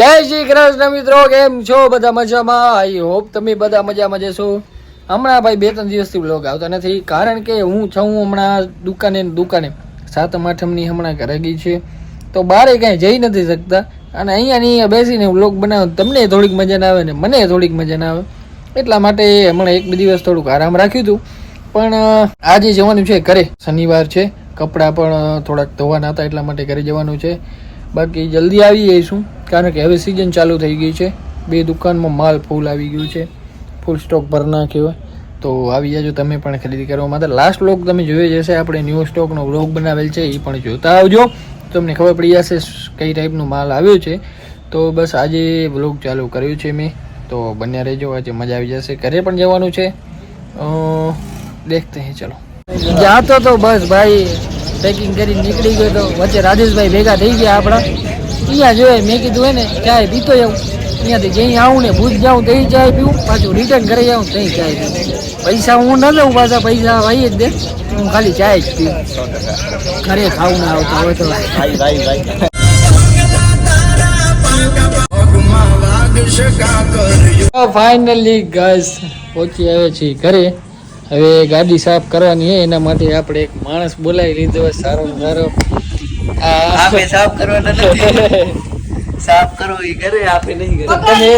જય શ્રી કૃષ્ણ મિત્રો, કેમ છો? બધા મજામાં? આઈ હોપ તમે બધા મજામાં જશો હમણાં ભાઈ બે ત્રણ દિવસથી બ્લોગ આવતા નથી, કારણ કે હું છું હમણાં દુકાને દુકાને. સાતમ આઠમની હમણાં ઘરે ગઈ છે. તો બારે કાંઈ જઈ નથી શકતા. અને અહીંયા અહીંયા બેસીને બ્લોગ બનાવો, તમને થોડીક મજા ના આવે ને મને થોડીક મજા ના આવે. એટલા માટે હમણાં એક બે દિવસ થોડુંક આરામ રાખ્યું હતું. પણ આજે જવાનું છે ઘરે. શનિવાર છે. કપડાં પણ થોડાક ધોવાના હતા એટલા માટે ઘરે જવાનું છે. બાકી જલ્દી આવી જઈશું, કારણ કે હવે સિઝન ચાલુ થઈ ગઈ છે. બે દુકાનમાં માલ ફૂલ આવી ગયું છે. ફૂલ સ્ટોક ભર નાખ્યો તો આવી જાજો, તમે પણ ખરીદી કરવા માટે લાસ્ટ વ્લોગ તમે જોઈ જશે આપણે ન્યૂ સ્ટોકનો વ્લોગ બનાવેલ છે, એ પણ જોતા આવજો. તમને ખબર પડી જશે કઈ ટાઈપનો માલ આવ્યો છે. તો બસ આજે વ્લોગ ચાલુ કર્યો છે મેં. તો બન્યા રહેજો, આજે મજા આવી જશે. ઘરે પણ જવાનું છે. દેખતે હે, ચલો. જાતો તો બસ ભાઈ. પેકિંગ કરી નીકળી ગયો તો વચ્ચે રાજેશભાઈ ભેગા થઈ ગયા આપણા. અહીંયા જોઈએ મેં કીધું હોય ને ચાય પીતો જાઉં. અહીંયાથી જઈ આવું ને ભૂજ જાઉં તઈ ચાય પીવું. પાછું રિટર્ન ઘરે જાઉં તઈ ચાય પીવું. પૈસા હું ન લઉં પાછા પૈસા ભાઈ જ દે. હું ખાલી ચાય જ પીવું ઘરે ખાવું ના આવતું હોય તો. ફાઇનલી ગાઈસ પહોંચી આવે છીએ ઘરે. હવે ગાડી સાફ કરવાની છે એના માટે આપણે એક માણસ બોલાવી લીધો સારો ને સારો. આ આપે સાફ કરવાના નથી. સાફ કરવો એ કરે આપે નહીં કરે. તમે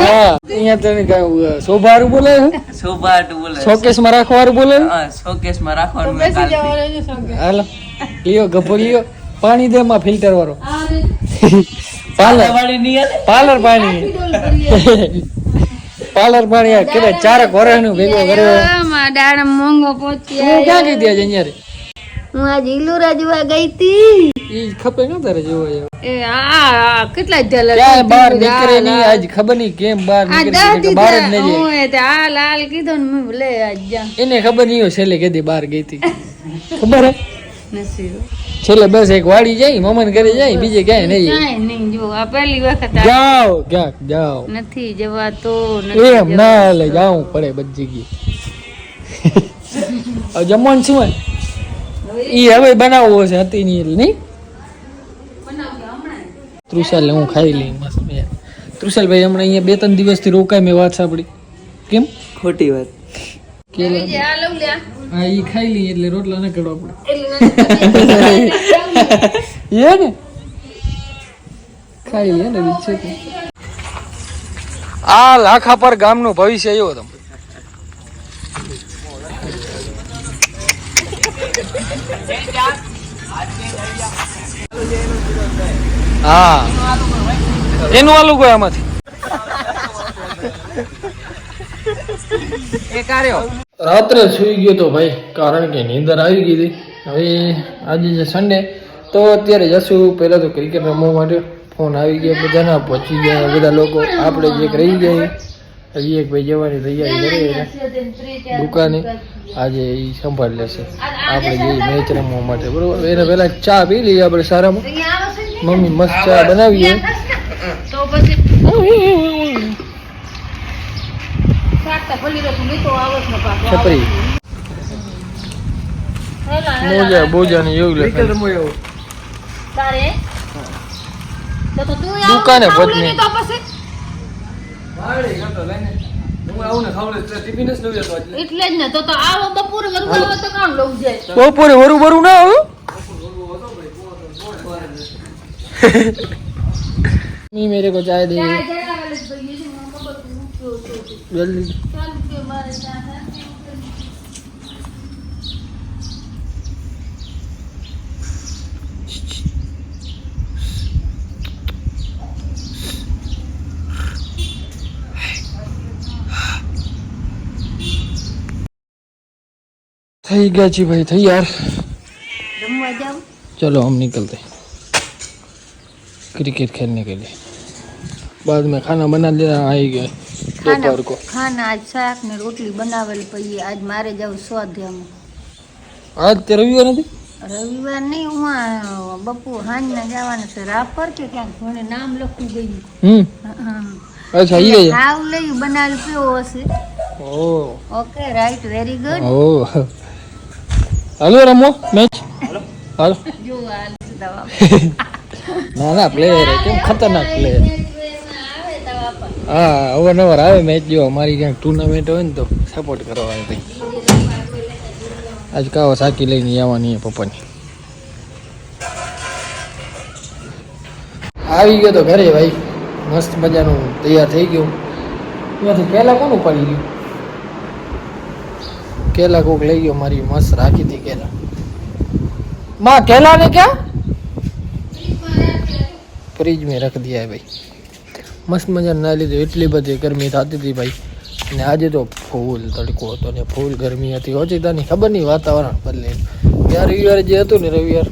હા અહીંયા તને કાંઈ શોભારું બોલે શોભાટું બોલે શોકેસમાં રાખવાનું બોલે હા શોકેસમાં રાખવાનું. હાલો લ્યો ગભો લ્યો. પાણી દે માં ફિલ્ટર વાળો. પાર્લર. વાળી પાર્લર પાણી. પાર્લર આ કદાચ ચારક વર્ષનું ભેગો કર્યો. દાડા મોંઘો પહોંચ્યો તું ક્યાં ગઈ ત્યાં જઈને હું આજ ઇલુરા જોવા ગઈ હતી. ઈ ખપે ન તારે જોવા એ આ કેટલા જલ બહાર નીકળે ની આજ ખબર નહીં કેમ બહાર નીકળે કે બહાર જ નહીં જાય. હું એ તે આ લાલ કીધો ને મેં લે આજ જા. એને ખબર નહીં હોય છેલ્લે કેદી બહાર ગઈ હતી. ખબર હે? છેલ્લે બસ એક વાડી જાય મમન ઘરે જાય બીજે ક્યાંય નહીં જાય. નહીં. જો આ પહેલી વખત જાઓ ક્યાંક જાઓ. નથી જવાતો એમ ના લે જાવું પડે બધી જગ્યાએ. હવે જમવાનું શું હોય? ઈ હવે બનાવવો છે હતી નહીં? એટલે નહીં ત્રુશાલ હું ખાઈ લઈ મસ્ત ત્રુશાલ ભાઈ હમણાં અહીંયા બે ત્રણ દિવસથી રોકાય મેં વાત સાંભળી. કેમ? ખોટી વાત. કે જવાતો. આ લઉં લ્યા. હા ઈ ખાઈ લઈએ એટલે રોટલા ન કરવા પડે. એ ને ખાઈ લઈએ ને છે. આ લાખા પર ગામનું ભવિષ્ય એવો તમે હા. એનું આલુ કોઈ આમાંથી? રાત્રે સુઈ ગયો તો ભાઈ, કારણ કે નીંદર આવી ગઈ હતી. હવે આજે છે સન્ડે તો અત્યારે જશું. પહેલાં તો ક્રિકેટ રમવા માટે ફોન આવી ગયા. બધાના પહોંચી ગયા. બધા લોકો, આપણે જે રહી ગયા હજી એક ભાઈ જવાની તૈયારી કરી દુકાને. આજે એ સંભાળી લેશે. આપણે જઈએ મેચ રમવા માટે, બરોબર? એને પહેલાં ચા પી લઈએ આપણે સારામાં. મમ્મી મસ્ત ચા બનાવીએ. તો પછી શાકતા ભલી રહ્યું લીધો આવત ને પાછો છપરી મોજા બોજા ને એવું લખાય તારે? તો તો તું દુકાને પત્ની. લીધો પછી. એટલે જ ને તો તો આવો બપોરે વરુ આવો તો કામ લઉં જાય. બપોરે વરું ના આવ્યું મી મેરે કો ચાય દે. જલ્દી ચાલ કે મારે ચા થાય. થઈ ગયા છી ભાઈ તૈયાર રમવા જાઉં चलो हम निकलते हैं क्रिकेट खेलने के लिए बाद में खाना बना लेना आएगा दोपहर को ખાના આજ શાક ને રોટલી બનાવેલી પડી આજ મારે જવું સ્વાધ્યાયમાં આજ તે રવિવાર નથી? રવિવાર નહીં હું બપુ હાંજના જવાનું છે. રાપર કે ક્યાંક? મને નામ લખવું ગયું. હમ. અચ્છા ઈ ગયા હાવ લઈ બનાવેલું પીવો હશે? ઓ. Okay right very good. ઓ. હાલો રમો મેચ. હાલો. જો આ દવા. ના ના પ્લેયર કેમ ખતરનાક પ્લેયર. હા, અવારનવાર આવે મેચ જો અમારી ક્યાંક ટુર્નામેન્ટ હોય ને તો સપોર્ટ કરવાની ભાઈ આજ કાવા સાકી લઈને આવવાની પપ્પાની. આવી ગયો તો ઘરે ભાઈ. મસ્ત મજાનું તૈયાર થઈ ગયું. ત્યાંથી કેલા કોણ ઉપાડી ગયું? કેલા કોક લઈ ગયો મારી મસ્ત રાખી હતી કેલા. માં કેલા ને ક્યાં? ફ્રીજ મેં રખ દિયા ભાઈ. મસ્ત મજા ના લીધું. એટલી બધી ગરમી થતી હતી ભાઈ. અને આજે તો ફૂલ તડકો હતો ને ફૂલ ગરમી હતી. ઓચિતાની ખબર નહીં વાતાવરણ બદલે. ત્યાં રવિવારે જે હતું ને રવિવાર,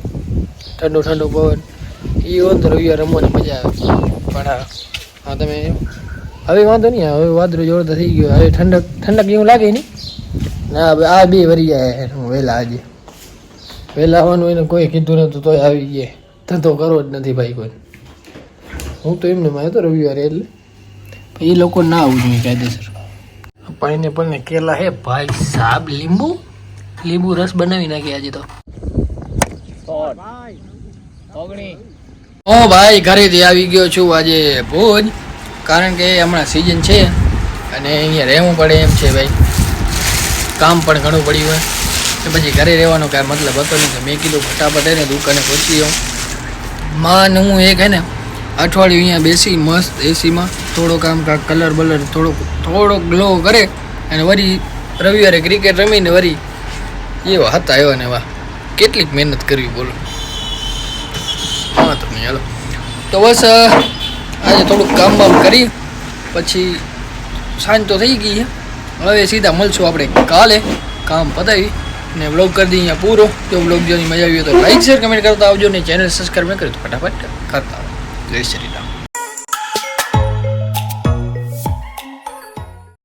ઠંડો ઠંડો પવન એ હોત તો રવિવાર રમવાની મજા આવે. પણ હા હા તમે હવે વાંધો નહીં, હવે વાદળો જોરદાર થઈ ગયો. હવે ઠંડક ઠંડક એવું લાગે નહીં? ના, હવે આ બે વરી જાય વહેલા આજે. વહેલા આવવાનું એને કોઈ કીધું નહોતું તોય આવી ગયા. ધંધો કરવો જ નથી ભાઈ કોઈ. હું તો એમને માં હતો રવિવારે એટલે. એ લોકો ના આવવું જોઈએ કાયદેસર. પાઇનેપલ ને કેલા હે ભાઈ સાબ લીંબુ? લીંબુ રસ બનાવી નાખી આજે તો. ઓ ભાઈ ઘરેથી આવી ગયો છું આજે ભુજ કારણ કે હમણાં સિઝન છે અને અહીંયા રહેવું પડે એમ છે ભાઈ. કામ પણ ઘણું પડ્યું હોય. કે પછી ઘરે રહેવાનો કાંઈ મતલબ હતો નહીં. તો મેં કીધું ફટાફટ એને દુકાને પહોંચી જાઉં માન હું એક હે ને અઠવાડિયું અહીંયા બેસી, મસ્ત એસીમાં થોડો કામ કાંક કલર બલર, થોડોક થોડોક ગ્લો કરે અને વરી રવિવારે ક્રિકેટ રમીને વરી એવા હતા, એવા ને એવા. કેટલીક મહેનત કરવી, બોલો. તો નહીં, હાલો. તો બસ આજે થોડુંક કામ બામ કરી, પછી સાંજ તો થઈ ગઈ છે. હવે સીધા મળશું આપણે કાલે. કામ પતાવી ને બ્લોગ કરી દઈએ અહીંયા પૂરો. જો બ્લોગ જોની મજા આવી તો લાઈક શેર કમેન્ટ કરતા આવજો ને ચેનલ સબસ્ક્રાઈબ ન કર્યું તો ફટાફટ કરતા આવો જય શ્રી રામ